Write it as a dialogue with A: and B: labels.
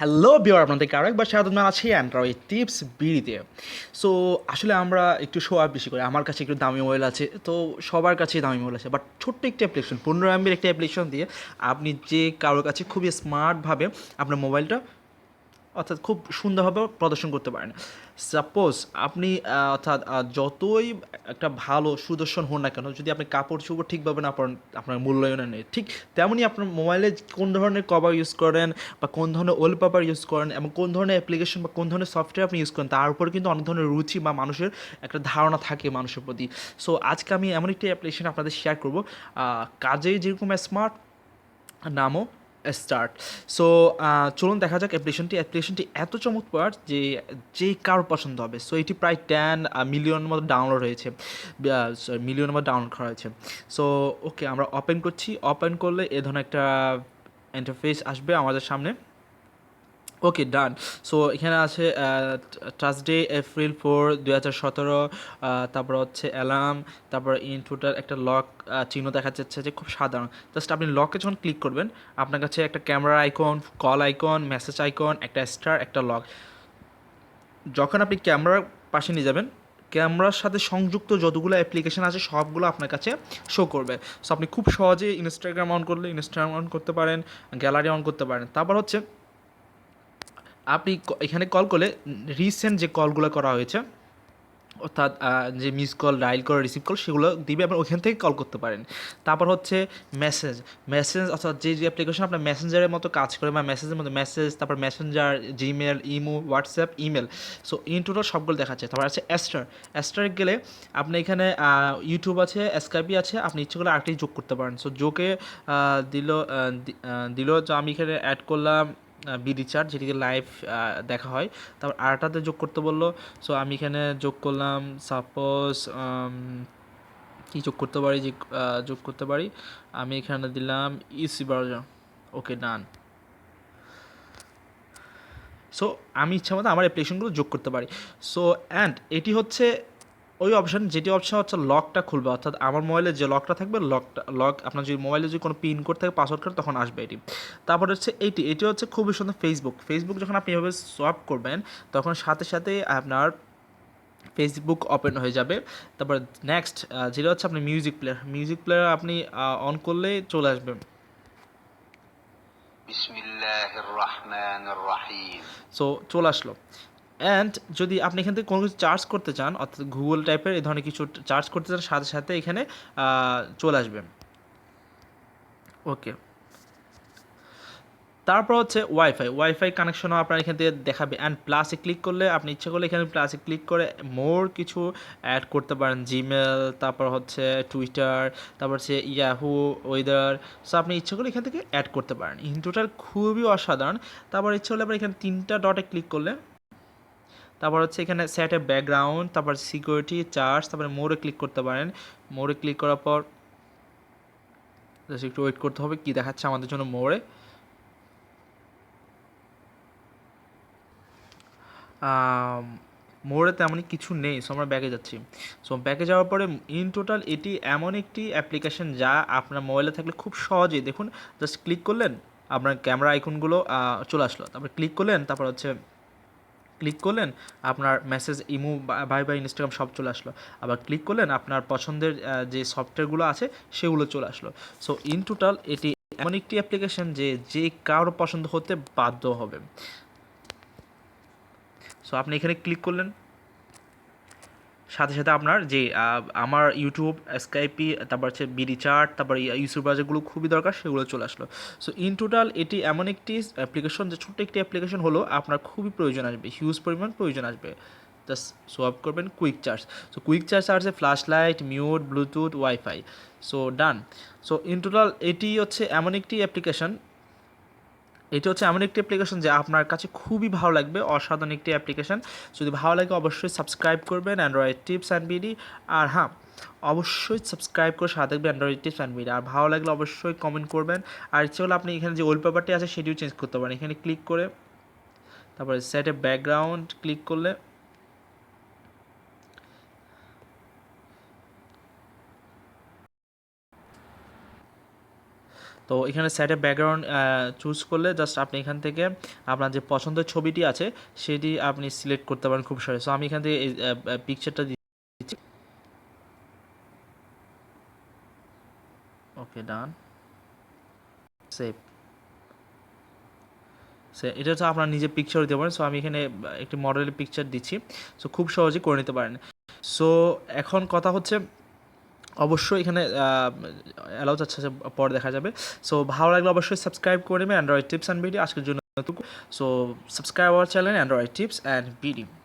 A: Hello বিওর আপনাদেরকে আরও একবার স্বাগত জানাচ্ছি অ্যান্ড্রয়েড টিপস বিড়িতে। সো আসলে আমরা একটু শো আপ বেশি করি। আমার কাছে একটু দামি মোবাইল আছে, তো সবার কাছেই দামি মোবাইল আছে। বাট ছোট্ট একটি অ্যাপ্লিকেশন পনেরো এমবির একটি অ্যাপ্লিকেশন দিয়ে আপনি যে কারোর কাছে খুবই স্মার্টভাবে আপনার মোবাইলটা অর্থাৎ খুব সুন্দরভাবে প্রদর্শন করতে পারেন। সাপোজ আপনি অর্থাৎ যতই একটা ভালো সুদর্শন হন না কেন, যদি আপনি কাপড় চোপড় ঠিকভাবে না পরেন, আপনার মূল্যায়ন নেই। ঠিক তেমনই আপনার মোবাইলে কোন ধরনের কভার ইউজ করেন বা কোন ধরনের ওয়েল পেপার ইউজ করেন এবং কোন ধরনের অ্যাপ্লিকেশন বা কোন ধরনের সফটওয়্যার আপনি ইউজ করেন, তার উপরে কিন্তু অনেক ধরনের রুচি বা মানুষের একটা ধারণা থাকে মানুষের প্রতি। সো আজকে আমি এমন একটি অ্যাপ্লিকেশন আপনাদের শেয়ার করব। কাজে যেরকম স্মার্ট নামও স্টার্ট সো চলুন দেখা যাক অ্যাপ্লিকেশনটি অ্যাপ্লিকেশনটি এত চমৎকার যে যে কারও পছন্দ হবে। সো এটি প্রায় টেন মিলিয়ন মতো ডাউনলোড হয়েছে। মিলিয়ন মতো ডাউনলোড করা হয়েছে। সো ওকে আমরা ওপেন করছি। ওপেন করলে এ ধরনের একটা ইন্টারফেস আসবে আমাদের সামনে। ওকে ডান সো এখানে আছে থার্সডে এপ্রিল ফোর দুই হাজার সতেরো তারপর হচ্ছে অ্যালার্ম তারপর ইন টোটাল একটা লক চিহ্ন দেখা যাচ্ছে যে খুব সাধারণ। জাস্ট আপনি লকে যখন ক্লিক করবেন, আপনার কাছে একটা camera icon call icon message icon একটা স্টার একটা লক যখন আপনি ক্যামেরার পাশে নিয়ে যাবেন ক্যামেরার সাথে সংযুক্ত যতগুলো অ্যাপ্লিকেশন আছে, সবগুলো আপনার কাছে শো করবে। সো আপনি খুব সহজে ইনস্টাগ্রাম অন করলে ইনস্টাগ্রাম অন করতে পারেন গ্যালারি অন করতে পারেন। তারপর হচ্ছে আপনি এখানে কল করলে রিসেন্ট যে কলগুলো করা হয়েছে, অর্থাৎ যে miss call dial call receive call সেগুলো দিবে, আপনি ওইখান থেকে কল করতে পারেন। তারপর হচ্ছে মেসেজ মেসেজ অর্থাৎ যে যে অ্যাপ্লিকেশন আপনার মেসেঞ্জারের মতো কাজ করে বা মেসেজের মতো মেসেজ তারপর Messenger Gmail imo WhatsApp email so in total সবগুলো দেখাচ্ছে। তারপর আছে অ্যাস্টার অ্যাস্টারে গেলে আপনি এখানে ইউটিউব আছে স্কাইপি আছে, আপনি ইচ্ছে করলে আরেকটি যোগ করতে পারেন। সো যোগে দিল দিল আমি এখানে অ্যাড করলাম বি রিচার্জ যেটিকে লাইভ দেখা হয়। তারপর আরটাতে যোগ করতে বলল। সো আমি এখানে যোগ করলাম সাপোজ কি যোগ করতে পারি, যে যোগ করতে পারি? আমি এখানে দিলাম ইসি বারো ওকে ডান সো আমি ইচ্ছা মতো আমার অ্যাপ্লিকেশনগুলো যোগ করতে পারি। সো অ্যান্ড এটি হচ্ছে ওই অপশান যেটি অপশান হচ্ছে লকটা খুলবে। অর্থাৎ আমার মোবাইলে যে লকটা থাকবে লকটা লক আপনার যদি মোবাইলে যদি কোনো পিন কোড থাকে পাসওয়ার্ড করে তখন আসবে এটি। তারপর হচ্ছে এইটি এটি হচ্ছে খুবই সুন্দর ফেসবুক ফেসবুক যখন আপনি এভাবে সোয়াপ করবেন তখন সাথে সাথে আপনার ফেসবুক ওপেন হয়ে যাবে। তারপর নেক্সট যেটা হচ্ছে আপনি মিউজিক প্লেয়ার মিউজিক প্লেয়ার আপনি অন করলে চলে আসবে। সো চলে আসলো। অ্যান্ড যদি আপনি এখান থেকে কোনো কিছু চার্জ করতে চান, অর্থাৎ গুগল টাইপের এই ধরনের কিছু চার্জ করতে চান, সাথে সাথে এখানে চলে আসবে। ওকে তারপর হচ্ছে ওয়াইফাই ওয়াইফাই কানেকশনও আপনার এখান থেকে দেখাবে। অ্যান্ড প্লাসে ক্লিক করলে আপনি ইচ্ছা করলে এখানে প্লাসে ক্লিক করে মোর কিছু অ্যাড করতে পারেন। জিমেল তারপর হচ্ছে টুইটার তারপর হচ্ছে ইয়াহু ওয়েদার সো আপনি ইচ্ছা করলে এখান থেকে অ্যাড করতে পারেন। ইন টোটাল খুবই অসাধারণ। তারপর ইচ্ছা হলে আবার এখানে তিনটা ডটে ক্লিক করলে তারপর হচ্ছে এখানে সেট এ ব্যাকগ্রাউন্ড তারপর সিকিউরিটি চার্জ তারপরে মোড়ে ক্লিক করতে পারেন। মোড়ে ক্লিক করার পর জাস্ট একটু ওয়েট করতে হবে কি দেখাচ্ছে আমাদের জন্য মোড়ে মোড়ে তেমনই কিছু নেই সো আমরা ব্যাগে যাচ্ছি। সো ব্যাগে যাওয়ার পরে ইন টোটাল এটি এমন একটি অ্যাপ্লিকেশন যা আপনার মোবাইলে থাকলে খুব সহজেই, দেখুন জাস্ট ক্লিক করলেন, আপনার ক্যামেরা আইকনগুলো চলে আসলো। তারপর ক্লিক করলেন, তারপর হচ্ছে ক্লিক করলেন, আপনার message imo bye bye Instagram সব চলে আসলো। আবার ক্লিক করলেন, আপনার পছন্দের যে সফটওয়্যারগুলো আছে, সেগুলো চলে আসলো। সো ইন টোটাল এটি এমন একটি অ্যাপ্লিকেশন যে যে কারও পছন্দ হতে বাধ্য হবে। সো আপনি এখানে ক্লিক করলেন। সাথে সাথে আপনার যে আমার ইউটিউব স্কাইপি তারপর হচ্ছে বিডি চার্ট তারপর ইউটিউব যেগুলো খুবই দরকার, সেগুলো চলে আসলো। সো ইন টোটাল এটি এমন একটি অ্যাপ্লিকেশন যে, ছোট্ট একটি অ্যাপ্লিকেশন হলো আপনার খুবই প্রয়োজন আসবে হিউজ পরিমাণ প্রয়োজন আসবে। জাস্ট সোয়াপ করবেন quick charge so quick charge আছে flash light mute Bluetooth wifi so done so in total এটি হচ্ছে এমন একটি অ্যাপ্লিকেশন এটি হচ্ছে এমন একটি অ্যাপ্লিকেশন যে আপনার কাছে খুবই ভালো লাগবে, অসাধারণ একটি অ্যাপ্লিকেশন যদি ভালো লাগে অবশ্যই সাবস্ক্রাইব করবেন অ্যান্ড্রয়েড টিপস অ্যান্ড বিডি আর হ্যাঁ অবশ্যই সাবস্ক্রাইব করে সাথে থাকবে অ্যান্ড্রয়েড টিপস অ্যান্ড বিডি আর ভালো লাগলে অবশ্যই কমেন্ট করবেন। আর ইচ্ছে হলে আপনি এখানে যে ওয়েল পেপারটি আছে, সেটিও চেঞ্জ করতে পারেন। এখানে ক্লিক করে, তারপরে সেটে ব্যাকগ্রাউন্ড ক্লিক করলে তো এখানে সাইডে ব্যাকগ্রাউন্ড চুজ করলে জাস্ট আপনি এখান থেকে আপনার যে পছন্দের ছবিটি আছে, সেটি আপনি সিলেক্ট করতে পারেন খুব সহজে। সো আমি এখান থেকে এই পিকচারটা দিচ্ছি। ওকে ডান সেভ এটা হচ্ছে আপনার নিজে পিকচার দিতে পারেন সো আমি এখানে একটি মডেলের পিকচার দিচ্ছি। সো খুব সহজেই করে নিতে পারেন। সো এখন কথা হচ্ছে অবশ্যই এখানে অ্যালাউ যাচ্ছে পর দেখা যাবে। সো ভালো লাগলে অবশ্যই সাবস্ক্রাইব করে নেবে অ্যান্ড্রয়েড টিপস অ্যান্ড ভিডিও আজকের জন্য so subscribe our channel Android tips and video